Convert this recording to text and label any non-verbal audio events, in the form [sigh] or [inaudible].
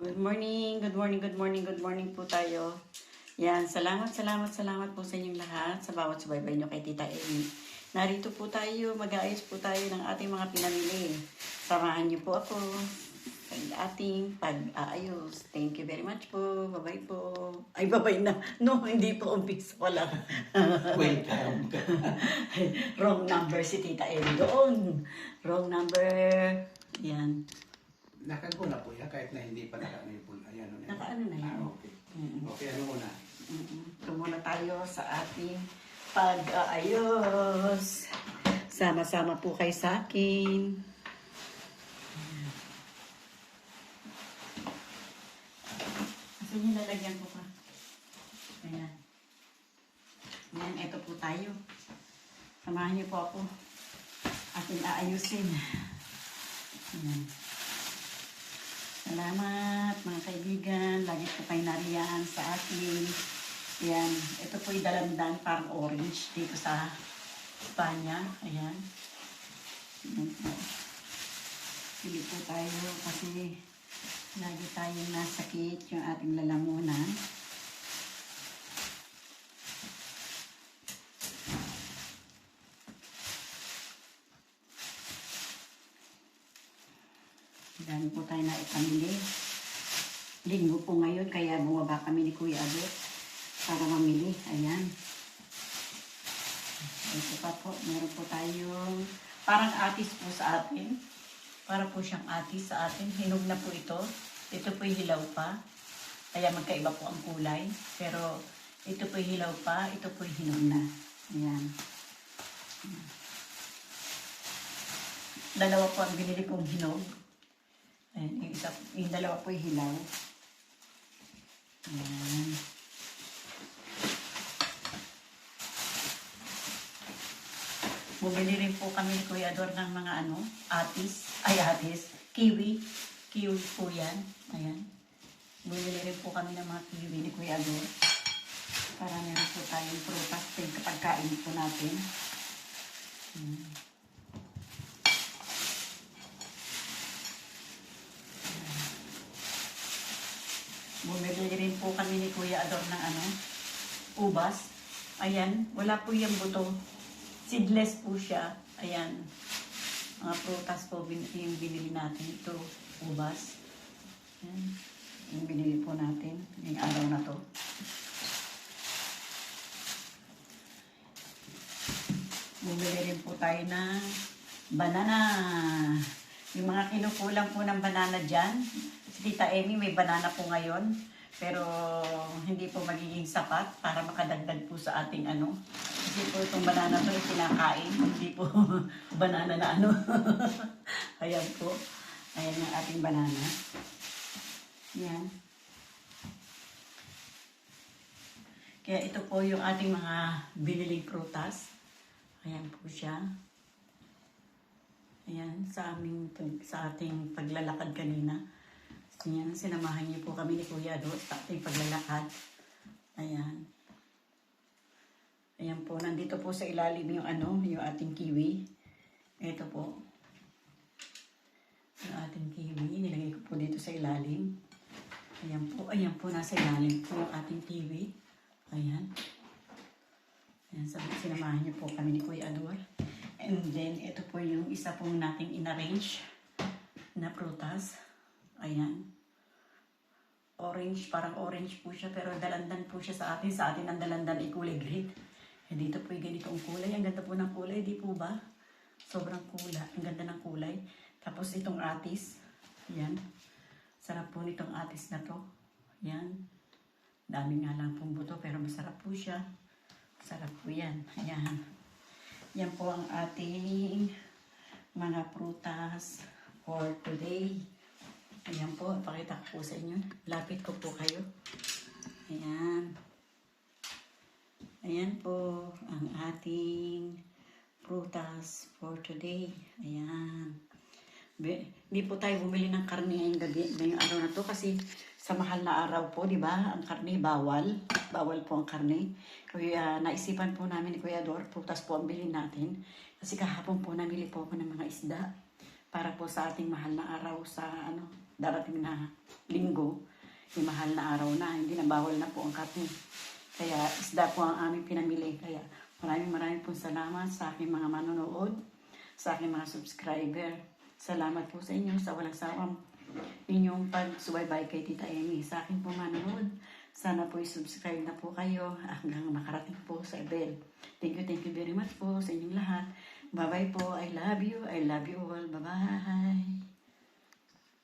Good morning, good morning, good morning, good morning po tayo. Yan, salamat, salamat, salamat po sa inyong lahat sa bawat subaybay nyo kay Tita Amy. Narito po tayo, mag-aayos po tayo ng ating mga pinamili. Samahan niyo po ako sa ating pag-aayos. Thank you very much po. Bye-bye po. Ay, bye-bye na. No, hindi po umpisa ko lang. [laughs] Welcome. [laughs] Wrong number si Tita Amy doon. Wrong number. Yan. Nakaguna po yan kahit na hindi pa naka po. Ayan, ano Nakaano na yan. Ah, okay. Mm. Okay, ano muna? Mm-mm. Ito muna tayo sa ating pag-aayos. Sama-sama po kayo sa akin. Kasi nilalagyan ko pa. Ayan. Ayan, ito po tayo. Samahan niyo po ako. Ating aayusin. Ayan. Salamat mga kaibigan. Lagi po kayo nariyan sa akin. Ayan. Ito po yung dalandan parang orange dito sa Espanya. Ayan. Ayan po. Pili po tayo kasi lagi tayong nasakit yung ating lalamunan. Dami po tayo na ipamili. Linggo po ngayon, kaya bumaba kami ni Kuya Abet para mamili. Ayan. Ito pa po, meron po tayong parang atis po sa atin. Para po siyang atis sa atin. Hinog na po ito. Ito po hilaw pa. Kaya magkaiba po ang kulay. Pero ito po hilaw pa, ito po hinog na. Ayan. Dalawa po ang binili kong hinog. Ayan, yung, isa, yung dalawa po yung hilaw. Ayan. Bumili rin po kami ni Kuya Ador ng mga ano, atis, ay atis, kiwi. Kiwi po yan. Ayan. Bumili rin po kami ng mga kiwi ni Kuya Ador. Para meron po tayong prutas din kapag kain po natin. Hmm. Bumili rin po kami ni Kuya Ador ng ano, ubas. Ayan, wala po yung buto. Seedless po siya. Ayan. Mga prutas po bin, yung binili natin. Ito, ubas. Ayan. Yung binili po natin. Yung araw na to. Bumili rin po tayo ng banana. Yung mga kinukulang po ng banana dyan. Si Tita Amy may banana po ngayon. Pero hindi po magiging sapat para makadagdag po sa ating ano. Kasi po itong banana to ay kinakain. Hindi po [laughs] banana na ano. [laughs] Ayan po. Ayan yung ating banana. Yan. Kaya ito po yung ating mga biniling prutas. Ayan po siya. Ayan, sa aming sa ating paglalakad kanina. Ayan, sinamahan niyo po kami ni Kuya do sa ating paglalakad. Ayan. Ayan po, nandito po sa ilalim yung ano, yung ating kiwi. Ito po. Yung ating kiwi, nilagay ko po dito sa ilalim. Ayan po, ayan po, nasa ilalim po yung ating kiwi. Ayan. Ayan, sabi, sinamahan niyo po kami ni Kuya Ador. And then, ito po yung isa pong nating inarrange na prutas. Ayan. Orange, parang orange po siya, pero dalandan po siya sa atin. Sa atin ang dalandan ay kulay green. Eh, dito po yung ganitong kulay. Ang ganda po ng kulay, di po ba? Sobrang kulay. Ang ganda ng kulay. Tapos itong atis. Ayan. Sarap po nitong atis na to. Ayan. Dami nga lang pong buto, pero masarap po siya. Sarap po yan. Ayan. Yan po ang ating mga prutas for today. Ayan po, pakita ko po sa inyo. Lapit ko po kayo. Ayan. Ayan po ang ating prutas for today. Ayan. Hindi po tayo bumili ng karne ngayong gabi, ngayong araw na to kasi sa mahal na araw po, di ba? Ang karne bawal. Bawal po ang karne. Kaya naisipan po namin ni Kuya Dor, prutas po ang bilhin natin. Kasi kahapon po namili po ako ng mga isda para po sa ating mahal na araw sa darating na linggo. May mahal na araw na, hindi na bawal na po ang karne. Kaya isda po ang aming pinamili. Kaya maraming maraming po salamat sa aking mga manonood, sa aking mga subscriber. Salamat po sa inyo sa walang sawang inyong pagsubaybay kay Tita Amy. Sa akin po manonood, sana po i-subscribe na po kayo hanggang makarating po sa bell. Thank you, thank you very much po sa inyong lahat. Bye-bye po. I love you. I love you all. Bye-bye.